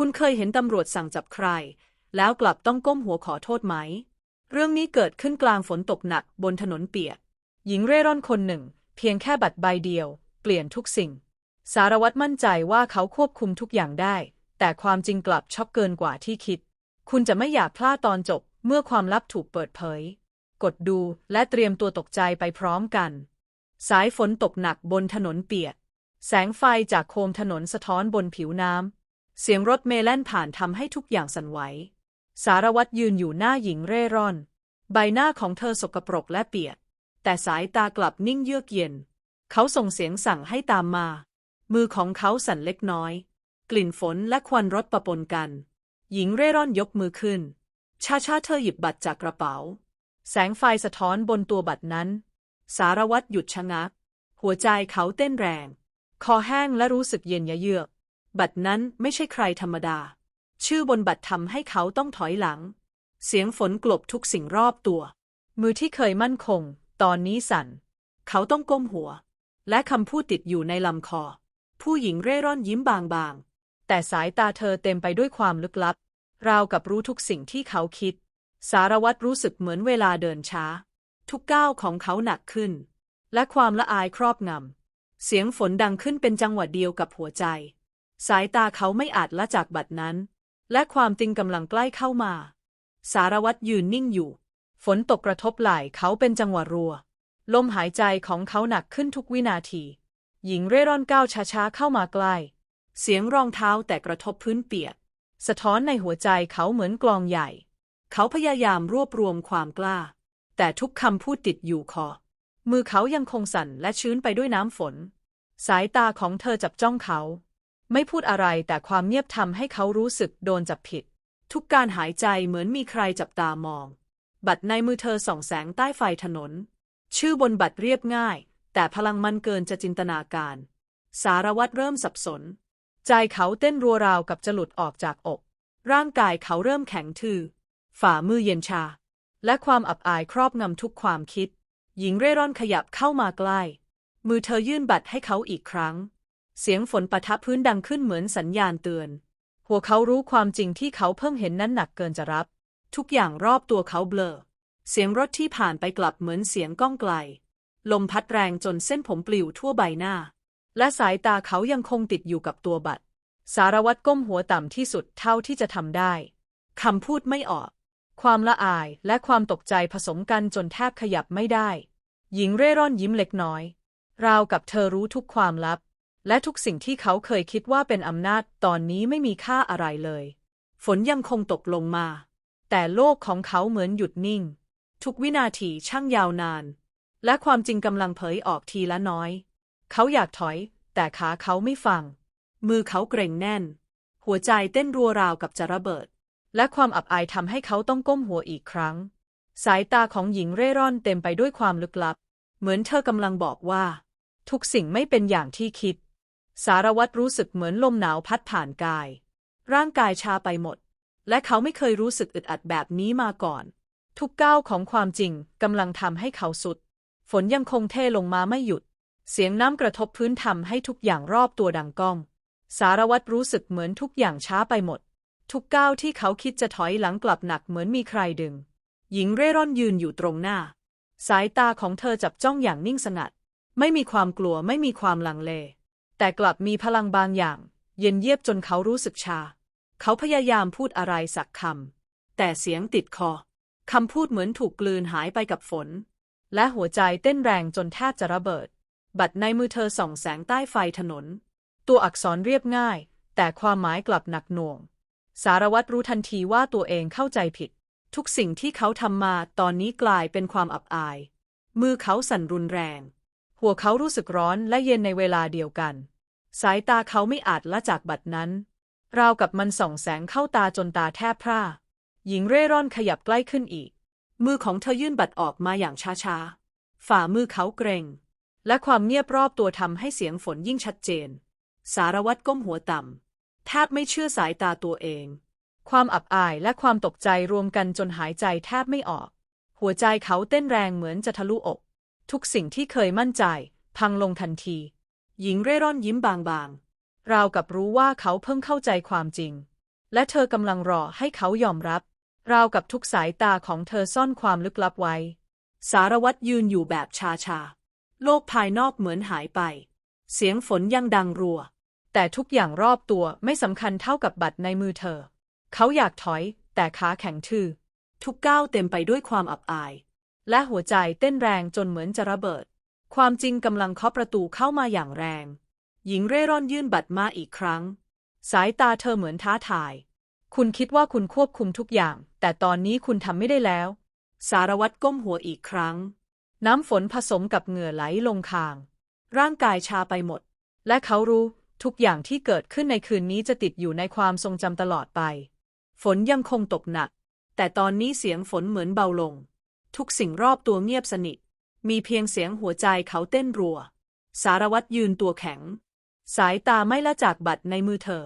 คุณเคยเห็นตำรวจสั่งจับใคร แล้วกลับต้องก้มหัวขอโทษไหม เรื่องนี้เกิดขึ้นกลางฝนตกหนักบนถนนเปียก หญิงเร่ร่อนคนหนึ่ง เพียงแค่บัตรใบเดียว เปลี่ยนทุกสิ่ง สารวัตรมั่นใจว่าเขาควบคุมทุกอย่างได้ แต่ความจริงกลับช็อกเกินกว่าที่คิด คุณจะไม่อยากพลาดตอนจบเมื่อความลับถูกเปิดเผย กดดูและเตรียมตัวตกใจไปพร้อมกัน สายฝนตกหนักบนถนนเปียก แสงไฟจากโคมถนนสะท้อนบนผิวน้ำ เสียงรถเมล์แล่นผ่านทำให้ทุกอย่างสั่นไหว สารวัตรยืนอยู่หน้าหญิงเร่ร่อน ใบหน้าของเธอสกปรกและเปียก แต่สายตากลับนิ่งเยือกเย็น เขาส่งเสียงสั่งให้ตามมา มือของเขาสั่นเล็กน้อย กลิ่นฝนและควันรถปะปนกัน หญิงเร่ร่อนยกมือขึ้น ช้าๆเธอหยิบบัตรจากกระเป๋า แสงไฟสะท้อนบนตัวบัตรนั้น สารวัตรหยุดชะงัก หัวใจเขาเต้นแรง คอแห้งและรู้สึกเย็นยะเยือก บัตรนั้นไม่ใช่ใครธรรมดา ชื่อบนบัตรทำให้เขาต้องถอยหลัง เสียงฝนกลบทุกสิ่งรอบตัว มือที่เคยมั่นคง ตอนนี้สั่น เขาต้องก้มหัว และคำพูดติดอยู่ในลำคอ ผู้หญิงเร่ร่อนยิ้มบางๆ แต่สายตาเธอเต็มไปด้วยความลึกลับ ราวกับรู้ทุกสิ่งที่เขาคิด สารวัตรรู้สึกเหมือนเวลาเดินช้า ทุกก้าวของเขาหนักขึ้น และความละอายครอบงำเสียงฝนดังขึ้นเป็นจังหวะเดียวกับหัวใจ สายตาเขาไม่อาจละจากบัตรนั้น และความจริงกำลังใกล้เข้ามา สารวัตรยืนนิ่งอยู่ ฝนตกกระทบไหล่เขาเป็นจังหวะรัว ลมหายใจของเขาหนักขึ้นทุกวินาที หญิงเร่ร่อนก้าวช้าๆเข้ามาใกล้ เสียงรองเท้าแต่กระทบพื้นเปียก สะท้อนในหัวใจเขาเหมือนกลองใหญ่ เขาพยายามรวบรวมความกล้า แต่ทุกคำพูดติดอยู่คอ มือเขายังคงสั่นและชื้นไปด้วยน้ำฝน สายตาของเธอจับจ้องเขา ไม่พูดอะไรแต่ความเงียบทำให้เขารู้สึกโดนจับผิด ทุกการหายใจเหมือนมีใครจับตามอง บัตรในมือเธอส่องแสงใต้ไฟถนน ชื่อบนบัตรเรียบง่าย แต่พลังมันเกินจะจินตนาการ สารวัตรเริ่มสับสน ใจเขาเต้นรัวราวกับจะหลุดออกจากอก ร่างกายเขาเริ่มแข็งทื่อ ฝ่ามือเย็นชา และความอับอายครอบงำทุกความคิด หญิงเร่ร่อนขยับเข้ามาใกล้ มือเธอยื่นบัตรให้เขาอีกครั้ง เสียงฝนปะทะพื้นดังขึ้นเหมือนสัญญาณเตือน หัวเขารู้ความจริงที่เขาเพิ่งเห็นนั้นหนักเกินจะรับ ทุกอย่างรอบตัวเขาเบลอ เสียงรถที่ผ่านไปกลับเหมือนเสียงก้องไกล ลมพัดแรงจนเส้นผมปลิวทั่วใบหน้า และสายตาเขายังคงติดอยู่กับตัวบัตร สารวัตรก้มหัวต่ำที่สุดเท่าที่จะทำได้ คำพูดไม่ออก ความละอายและความตกใจผสมกันจนแทบขยับไม่ได้ หญิงเร่ร่อนยิ้มเล็กน้อย ราวกับเธอรู้ทุกความลับ และทุกสิ่งที่เขาเคยคิดว่าเป็นอำนาจตอนนี้ไม่มีค่าอะไรเลย ฝนยังคงตกลงมา แต่โลกของเขาเหมือนหยุดนิ่ง ทุกวินาทีช่างยาวนาน และความจริงกำลังเผยออกทีละน้อย เขาอยากถอย แต่ขาเขาไม่ฟัง มือเขาเกร็งแน่น หัวใจเต้นรัวราวกับจะระเบิด และความอับอายทำให้เขาต้องก้มหัวอีกครั้ง สายตาของหญิงเร่ร่อนเต็มไปด้วยความลึกลับ เหมือนเธอกำลังบอกว่า ทุกสิ่งไม่เป็นอย่างที่คิด สารวัตรรู้สึกเหมือนลมหนาวพัดผ่านกาย ร่างกายชาไปหมด และเขาไม่เคยรู้สึกอึดอัดแบบนี้มาก่อน ทุกก้าวของความจริงกำลังทำให้เขาสุด ฝนยังคงเทลงมาไม่หยุด เสียงน้ำกระทบพื้นทำให้ทุกอย่างรอบตัวดังก้อง สารวัตรรู้สึกเหมือนทุกอย่างช้าไปหมด ทุกก้าวที่เขาคิดจะถอยหลังกลับหนักเหมือนมีใครดึง หญิงเร่ร่อนยืนอยู่ตรงหน้า สายตาของเธอจับจ้องอย่างนิ่งสงัด ไม่มีความกลัวไม่มีความลังเล แต่กลับมีพลังบางอย่าง เย็นเยียบจนเขารู้สึกชา เขาพยายามพูดอะไรสักคำแต่เสียงติดคอคำพูดเหมือนถูกกลืนหายไปกับฝน และหัวใจเต้นแรงจนแทบจะระเบิด บัตรในมือเธอส่องแสงใต้ไฟถนน ตัวอักษรเรียบง่าย แต่ความหมายกลับหนักหน่วง สารวัตรรู้ทันทีว่าตัวเองเข้าใจผิด ทุกสิ่งที่เขาทำมาตอนนี้กลายเป็นความอับอาย มือเขาสั่นรุนแรง หัวเขารู้สึกร้อนและเย็นในเวลาเดียวกัน สายตาเขาไม่อาจละจากบัตรนั้น ราวกับมันส่องแสงเข้าตาจนตาแทบพร่า หญิงเร่ร่อนขยับใกล้ขึ้นอีก มือของเธอยื่นบัตรออกมาอย่างช้าๆ ฝ่ามือเขาเกรง และความเงียบรอบตัวทำให้เสียงฝนยิ่งชัดเจน สารวัตรก้มหัวต่ำแทบไม่เชื่อสายตาตัวเอง ความอับอายและความตกใจรวมกันจนหายใจแทบไม่ออก หัวใจเขาเต้นแรงเหมือนจะทะลุอก ทุกสิ่งที่เคยมั่นใจ พังลงทันที หญิงเร่ร่อนยิ้มบางๆ ราวกับรู้ว่าเขาเพิ่งเข้าใจความจริง และเธอกำลังรอให้เขายอมรับ ราวกับทุกสายตาของเธอซ่อนความลึกลับไว้ สารวัตรยืนอยู่แบบชาชา โลกภายนอกเหมือนหายไป เสียงฝนยังดังรัว แต่ทุกอย่างรอบตัวไม่สำคัญเท่ากับบัตรในมือเธอ เขาอยากถอย แต่ขาแข็งทื่อ ทุกก้าวเต็มไปด้วยความอับอาย และหัวใจเต้นแรงจนเหมือนจะระเบิด ความจริงกำลังเคาะประตูเข้ามาอย่างแรง หญิงเร่ร่อนยื่นบัตรมาอีกครั้ง สายตาเธอเหมือนท้าทาย คุณคิดว่าคุณควบคุมทุกอย่าง แต่ตอนนี้คุณทำไม่ได้แล้ว สารวัตรก้มหัวอีกครั้ง น้ำฝนผสมกับเหงื่อไหลลงคาง ร่างกายชาไปหมด และเขารู้ทุกอย่างที่เกิดขึ้นในคืนนี้จะติดอยู่ในความทรงจำตลอดไป ฝนยังคงตกหนัก แต่ตอนนี้เสียงฝนเหมือนเบาลง ทุกสิ่งรอบตัวเงียบสนิท มีเพียงเสียงหัวใจเขาเต้นรัว สารวัตรยืนตัวแข็ง สายตาไม่ละจากบัตรในมือเธอ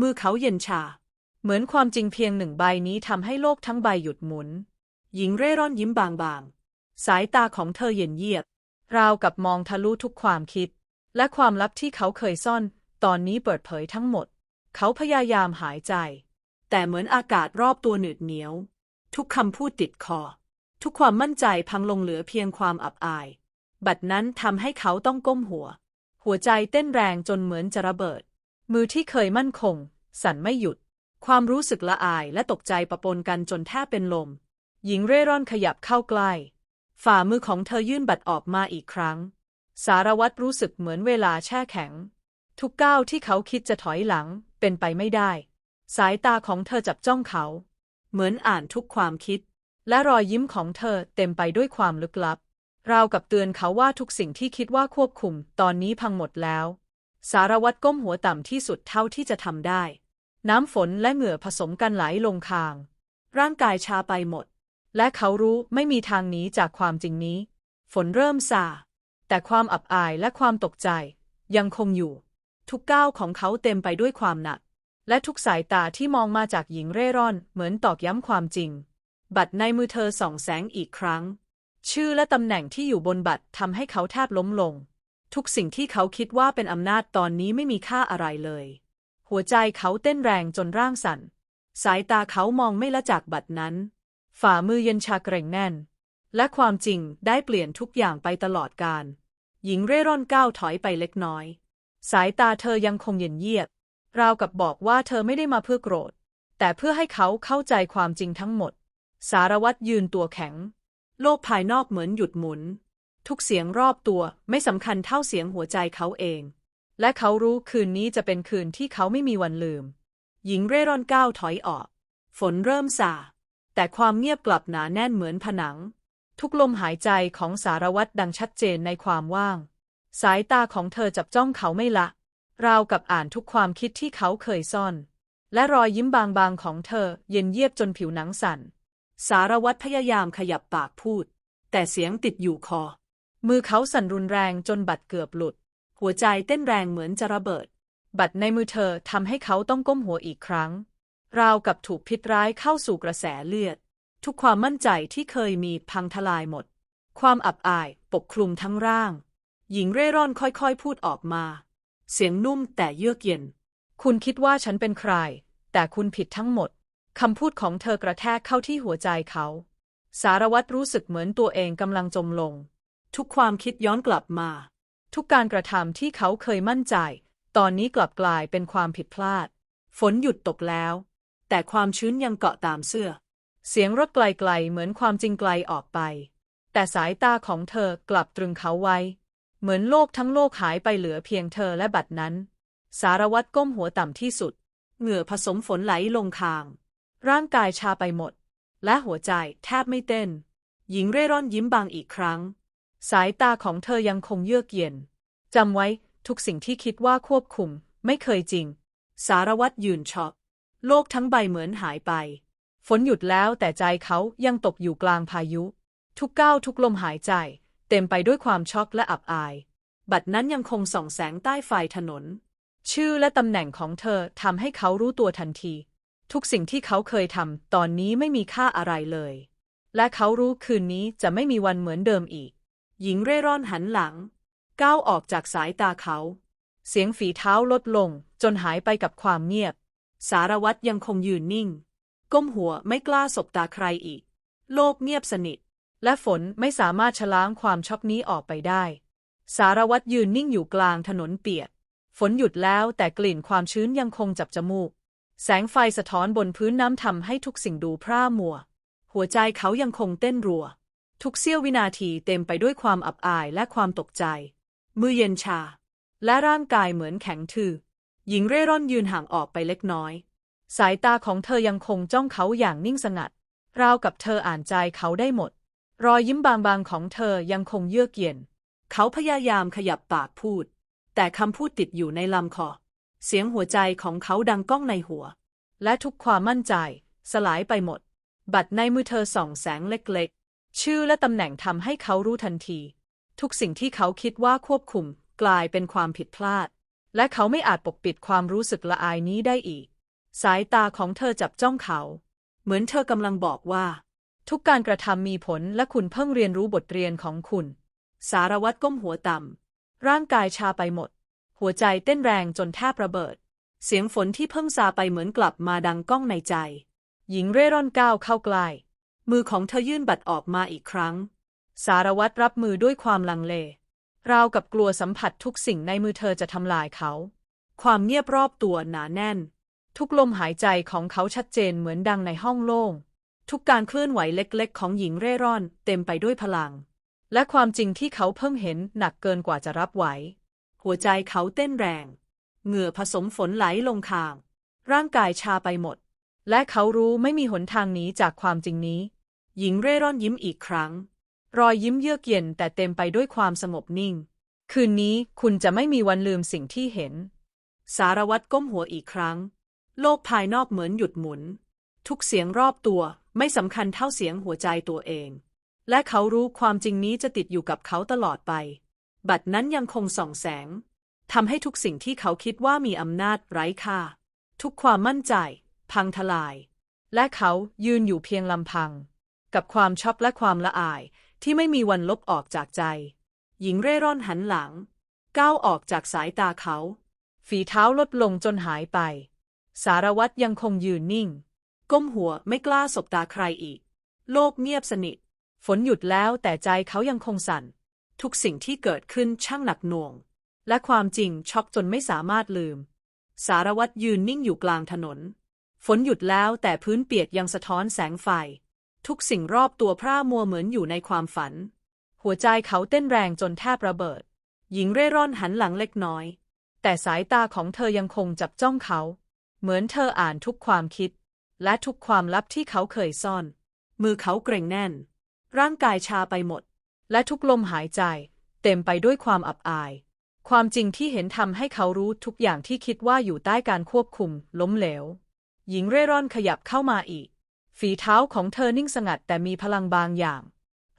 มือเขาเย็นชา เหมือนความจริงเพียงหนึ่งใบนี้ทำให้โลกทั้งใบหยุดหมุน หญิงเร่ร่อนยิ้มบางๆ สายตาของเธอเย็นเยียบ ราวกับมองทะลุทุกความคิด และความลับที่เขาเคยซ่อน ตอนนี้เปิดเผยทั้งหมด เขาพยายามหายใจ แต่เหมือนอากาศรอบตัวหนืดเหนียว ทุกคำพูดติดคอ ทุกความมั่นใจพังลงเหลือเพียงความอับอาย บัดนั้นทำให้เขาต้องก้มหัว หัวใจเต้นแรงจนเหมือนจะระเบิด มือที่เคยมั่นคง สั่นไม่หยุด ความรู้สึกละอายและตกใจปะปนกันจนแทบเป็นลม หญิงเร่ร่อนขยับเข้าใกล้ ฝ่ามือของเธอยื่นบัตรออกมาอีกครั้ง สารวัตรรู้สึกเหมือนเวลาแช่แข็ง ทุกก้าวที่เขาคิดจะถอยหลังเป็นไปไม่ได้ สายตาของเธอจับจ้องเขา เหมือนอ่านทุกความคิด และรอยยิ้มของเธอเต็มไปด้วยความลึกลับ ราวกับเตือนเขาว่าทุกสิ่งที่คิดว่าควบคุม ตอนนี้พังหมดแล้ว สารวัตรก้มหัวต่ำที่สุดเท่าที่จะทำได้ น้ำฝนและเหงื่อผสมกันไหลลงคาง ร่างกายชาไปหมด และเขารู้ไม่มีทางหนีจากความจริงนี้ ฝนเริ่มซาแต่ความอับอายและความตกใจ ยังคงอยู่ ทุกก้าวของเขาเต็มไปด้วยความหนัก และทุกสายตาที่มองมาจากหญิงเร่ร่อนเหมือนตอกย้ำความจริง บัตรในมือเธอส่องแสงอีกครั้ง ชื่อและตำแหน่งที่อยู่บนบัตรทำให้เขาแทบล้มลง ทุกสิ่งที่เขาคิดว่าเป็นอำนาจตอนนี้ไม่มีค่าอะไรเลย หัวใจเขาเต้นแรงจนร่างสั่น สายตาเขามองไม่ละจากบัตรนั้น ฝ่ามือเย็นชาเกรงแน่น และความจริงได้เปลี่ยนทุกอย่างไปตลอดกาลหญิงเร่ร่อนก้าวถอยไปเล็กน้อย สายตาเธอยังคงเย็นเยียบ ราวกับบอกว่าเธอไม่ได้มาเพื่อโกรธ แต่เพื่อให้เขาเข้าใจความจริงทั้งหมด สารวัตรยืนตัวแข็ง โลกภายนอกเหมือนหยุดหมุน ทุกเสียงรอบตัวไม่สำคัญเท่าเสียงหัวใจเขาเอง และเขารู้คืนนี้จะเป็นคืนที่เขาไม่มีวันลืม หญิงเร่ร่อนก้าวถอยออก ฝนเริ่มซาแต่ความเงียบกลับหนาแน่นเหมือนผนัง ทุกลมหายใจของสารวัตรดังชัดเจนในความว่าง สายตาของเธอจับจ้องเขาไม่ละ ราวกับอ่านทุกความคิดที่เขาเคยซ่อน และรอยยิ้มบางๆของเธอเย็นเยียบจนผิวหนังสั่น สารวัตรพยายามขยับปากพูด แต่เสียงติดอยู่คอ มือเขาสั่นรุนแรงจนบัตรเกือบหลุด หัวใจเต้นแรงเหมือนจะระเบิด บัตรในมือเธอทำให้เขาต้องก้มหัวอีกครั้ง ราวกับถูกพิษร้ายเข้าสู่กระแสเลือด ทุกความมั่นใจที่เคยมีพังทลายหมด ความอับอายปกคลุมทั้งร่าง หญิงเร่ร่อนค่อยๆ พูดออกมา เสียงนุ่มแต่เยือกเย็น คุณคิดว่าฉันเป็นใคร แต่คุณผิดทั้งหมด คำพูดของเธอกระแทกเข้าที่หัวใจเขา สารวัตรรู้สึกเหมือนตัวเองกำลังจมลง ทุกความคิดย้อนกลับมา ทุกการกระทำที่เขาเคยมั่นใจ ตอนนี้กลับกลายเป็นความผิดพลาด ฝนหยุดตกแล้ว แต่ความชื้นยังเกาะตามเสื้อ เสียงรถไกลๆเหมือนความจริงไกลออกไป แต่สายตาของเธอกลับตรึงเขาไว้ เหมือนโลกทั้งโลกหายไปเหลือเพียงเธอและบัตรนั้น สารวัตรก้มหัวต่ำที่สุด เหงื่อผสมฝนไหลลงคาง ร่างกายชาไปหมด และหัวใจแทบไม่เต้น หญิงเร่ร่อนยิ้มบางอีกครั้ง สายตาของเธอยังคงเยือกเย็นจำไว้ทุกสิ่งที่คิดว่าควบคุม ไม่เคยจริง สารวัตรยืนช็อกโลกทั้งใบเหมือนหายไป ฝนหยุดแล้วแต่ใจเขายังตกอยู่กลางพายุ ทุกก้าวทุกลมหายใจ เต็มไปด้วยความช็อกและอับอาย บัดนั้นยังคงส่องแสงใต้ไฟถนน ชื่อและตำแหน่งของเธอทำให้เขารู้ตัวทันที ทุกสิ่งที่เขาเคยทำตอนนี้ไม่มีค่าอะไรเลย และเขารู้คืนนี้จะไม่มีวันเหมือนเดิมอีก หญิงเร่ร่อนหันหลัง ก้าวออกจากสายตาเขา เสียงฝีเท้าลดลงจนหายไปกับความเงียบ สารวัตรยังคงยืนนิ่ง ก้มหัวไม่กล้าสบตาใครอีก โลกเงียบสนิท และฝนไม่สามารถชะล้างความช็อกนี้ออกไปได้ สารวัตรยืนนิ่งอยู่กลางถนนเปียก ฝนหยุดแล้วแต่กลิ่นความชื้นยังคงจับจมูก แสงไฟสะท้อนบนพื้นน้ำทำให้ทุกสิ่งดูพร่ามัว หัวใจเขายังคงเต้นรัว ทุกเสี้ยววินาทีเต็มไปด้วยความอับอายและความตกใจ มือเย็นชา และร่างกายเหมือนแข็งทื่อ หญิงเร่ร่อนยืนห่างออกไปเล็กน้อย สายตาของเธอยังคงจ้องเขาอย่างนิ่งสงัด ราวกับเธออ่านใจเขาได้หมด รอยยิ้มบางๆของเธอยังคงเยือกเย็น เขาพยายามขยับปากพูด แต่คำพูดติดอยู่ในลำคอ เสียงหัวใจของเขาดังก้องในหัว และทุกความมั่นใจ สลายไปหมด บัตรในมือเธอส่องแสงเล็กๆ ชื่อและตำแหน่งทำให้เขารู้ทันที ทุกสิ่งที่เขาคิดว่าควบคุม กลายเป็นความผิดพลาด และเขาไม่อาจปกปิดความรู้สึกละอายนี้ได้อีก สายตาของเธอจับจ้องเขา เหมือนเธอกำลังบอกว่า ทุกการกระทำมีผลและคุณเพิ่งเรียนรู้บทเรียนของคุณ สารวัตรก้มหัวต่ำร่างกายชาไปหมด หัวใจเต้นแรงจนแทบระเบิด เสียงฝนที่เพิ่งซาไปเหมือนกลับมาดังก้องในใจ หญิงเร่ร่อนก้าวเข้าใกล้มือของเธอยื่นบัตรออกมาอีกครั้ง สารวัตรรับมือด้วยความลังเลราวกับกลัวสัมผัสทุกสิ่งในมือเธอจะทำลายเขา ความเงียบรอบตัวหนาแน่น ทุกลมหายใจของเขาชัดเจนเหมือนดังในห้องโล่ง ทุกการเคลื่อนไหวเล็กๆ ของหญิงเร่ร่อนเต็มไปด้วยพลัง และความจริงที่เขาเพิ่งเห็นหนักเกินกว่าจะรับไหว หัวใจเขาเต้นแรง เหงื่อผสมฝนไหลลงคาง ร่างกายชาไปหมด และเขารู้ไม่มีหนทางหนีจากความจริงนี้ หญิงเร่ร่อนยิ้มอีกครั้ง รอยยิ้มเยือกเย็นแต่เต็มไปด้วยความสงบนิ่ง คืนนี้คุณจะไม่มีวันลืมสิ่งที่เห็น สารวัตรก้มหัวอีกครั้ง โลกภายนอกเหมือนหยุดหมุน ทุกเสียงรอบตัวไม่สำคัญเท่าเสียงหัวใจตัวเอง และเขารู้ความจริงนี้จะติดอยู่กับเขาตลอดไป บัตรนั้นยังคงส่องแสงทำให้ทุกสิ่งที่เขาคิดว่ามีอำนาจไร้ค่า ทุกความมั่นใจ พังทลาย และเขายืนอยู่เพียงลำพัง กับความช็อกและความละอายที่ไม่มีวันลบออกจากใจ หญิงเร่ร่อนหันหลัง ก้าวออกจากสายตาเขา ฝีเท้าลดลงจนหายไป สารวัตรยังคงยืนนิ่ง ก้มหัวไม่กล้าสบตาใครอีก โลกเงียบสนิท ฝนหยุดแล้วแต่ใจเขายังคงสั่น ทุกสิ่งที่เกิดขึ้นช่างหนักหน่วง และความจริงช็อกจนไม่สามารถลืม สารวัตรยืนนิ่งอยู่กลางถนน ฝนหยุดแล้วแต่พื้นเปียกยังสะท้อนแสงไฟ ทุกสิ่งรอบตัวพร่ามัวเหมือนอยู่ในความฝัน หัวใจเขาเต้นแรงจนแทบระเบิด หญิงเร่ร่อนหันหลังเล็กน้อย แต่สายตาของเธอยังคงจับจ้องเขา เหมือนเธออ่านทุกความคิด และทุกความลับที่เขาเคยซ่อน มือเขาเกร็งแน่น ร่างกายชาไปหมด และทุกลมหายใจ เต็มไปด้วยความอับอาย ความจริงที่เห็นทำให้เขารู้ทุกอย่างที่คิดว่าอยู่ใต้การควบคุม ล้มเหลว หญิงเร่ร่อนขยับเข้ามาอีก ฝีเท้าของเธอนิ่งสงัดแต่มีพลังบางอย่าง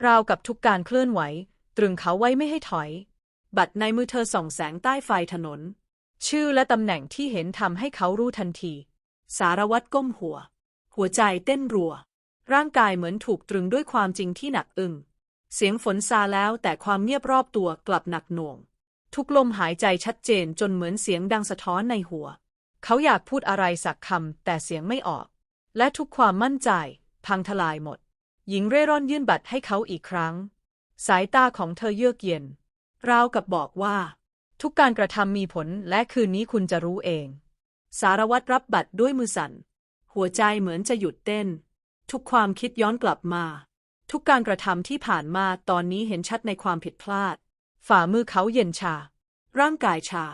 ราวกับทุกการเคลื่อนไหว ตรึงเขาไว้ไม่ให้ถอย บัตรในมือเธอส่องแสงใต้ไฟถนน ชื่อและตำแหน่งที่เห็นทำให้เขารู้ทันที สารวัตรก้มหัว หัวใจเต้นรัว ร่างกายเหมือนถูกตรึงด้วยความจริงที่หนักอึ้ง เสียงฝนซาแล้วแต่ความเงียบรอบตัวกลับหนักหน่วง ทุกลมหายใจชัดเจนจนเหมือนเสียงดังสะท้อนในหัว เขาอยากพูดอะไรสักคำแต่เสียงไม่ออก และทุกความมั่นใจ พังทลายหมด หญิงเร่ร่อนยื่นบัตรให้เขาอีกครั้ง สายตาของเธอเยือกเย็น ราวกับบอกว่า ทุกการกระทำมีผลและคืนนี้คุณจะรู้เอง สารวัตรรับบัตรด้วยมือสั่น หัวใจเหมือนจะหยุดเต้น ทุกความคิดย้อนกลับมา ทุกการกระทำที่ผ่านมาตอนนี้เห็นชัดในความผิดพลาด ฝ่ามือเขาเย็นชา ร่างกายชา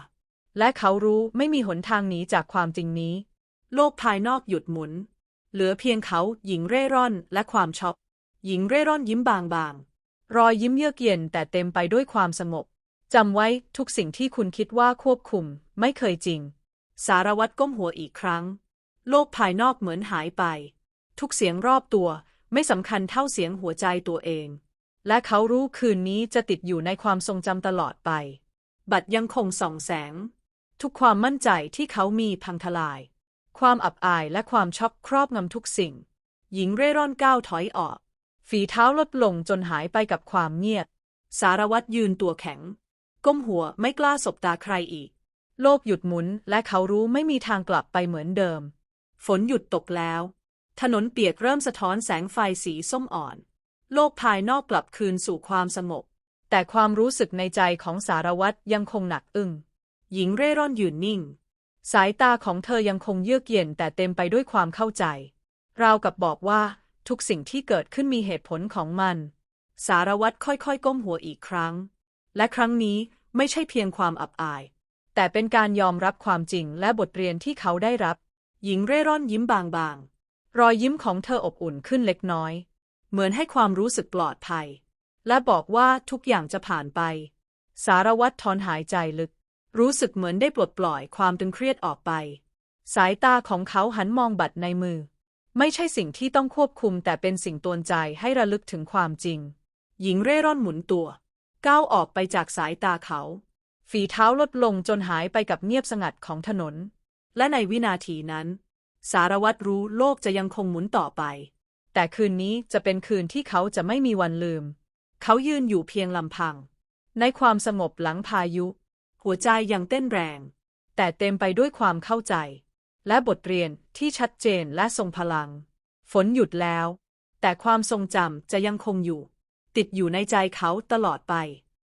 และเขารู้ไม่มีหนทางหนีจากความจริงนี้ โลกภายนอกหยุดหมุน เหลือเพียงเขาหญิงเร่ร่อนและความช็อกหญิงเร่ร่อนยิ้มบางๆ รอยยิ้มเยือกเย็นแต่เต็มไปด้วยความสงบจำไว้ทุกสิ่งที่คุณคิดว่าควบคุม ไม่เคยจริง สารวัตรก้มหัวอีกครั้ง โลกภายนอกเหมือนหายไป ทุกเสียงรอบตัว ไม่สำคัญเท่าเสียงหัวใจตัวเอง และเขารู้คืนนี้จะติดอยู่ในความทรงจำตลอดไป บัตรยังคงส่องแสง ทุกความมั่นใจที่เขามีพังทลาย ความอับอายและความช็อกครอบงำทุกสิ่ง หญิงเร่ร่อนก้าวถอยออก ฝีเท้าลดลงจนหายไปกับความเงียบ สารวัตรยืนตัวแข็ง ก้มหัวไม่กล้าสบตาใครอีก โลกหยุดหมุนและเขารู้ไม่มีทางกลับไปเหมือนเดิม ฝนหยุดตกแล้ว ถนนเปียกเริ่มสะท้อนแสงไฟสีส้มอ่อน โลกภายนอกกลับคืนสู่ความสงบ แต่ความรู้สึกในใจของสารวัตรยังคงหนักอึ้ง หญิงเร่ร่อนยืนนิ่ง สายตาของเธอยังคงเยือกเย็นแต่เต็มไปด้วยความเข้าใจ ราวกับบอกว่าทุกสิ่งที่เกิดขึ้นมีเหตุผลของมัน สารวัตรค่อยๆ ก้มหัวอีกครั้ง และครั้งนี้ไม่ใช่เพียงความอับอาย แต่เป็นการยอมรับความจริงและบทเรียนที่เขาได้รับ หญิงเร่ร่อนยิ้มบางๆ รอยยิ้มของเธออบอุ่นขึ้นเล็กน้อย เหมือนให้ความรู้สึกปลอดภัย และบอกว่าทุกอย่างจะผ่านไป สารวัตรถอนหายใจลึก รู้สึกเหมือนได้ปลดปล่อยความตึงเครียดออกไป สายตาของเขาหันมองบัตรในมือ ไม่ใช่สิ่งที่ต้องควบคุมแต่เป็นสิ่งตวนใจให้ระลึกถึงความจริง หญิงเร่ร่อนหมุนตัว ก้าวออกไปจากสายตาเขา ฝีเท้าลดลงจนหายไปกับเงียบสงัดของถนน และในวินาทีนั้น สารวัตรรู้โลกจะยังคงหมุนต่อไป แต่คืนนี้จะเป็นคืนที่เขาจะไม่มีวันลืม เขายืนอยู่เพียงลำพัง ในความสงบหลังพายุ หัวใจยังเต้นแรง แต่เต็มไปด้วยความเข้าใจ และบทเรียนที่ชัดเจนและทรงพลัง ฝนหยุดแล้ว แต่ความทรงจำจะยังคงอยู่ ติดอยู่ในใจเขาตลอดไป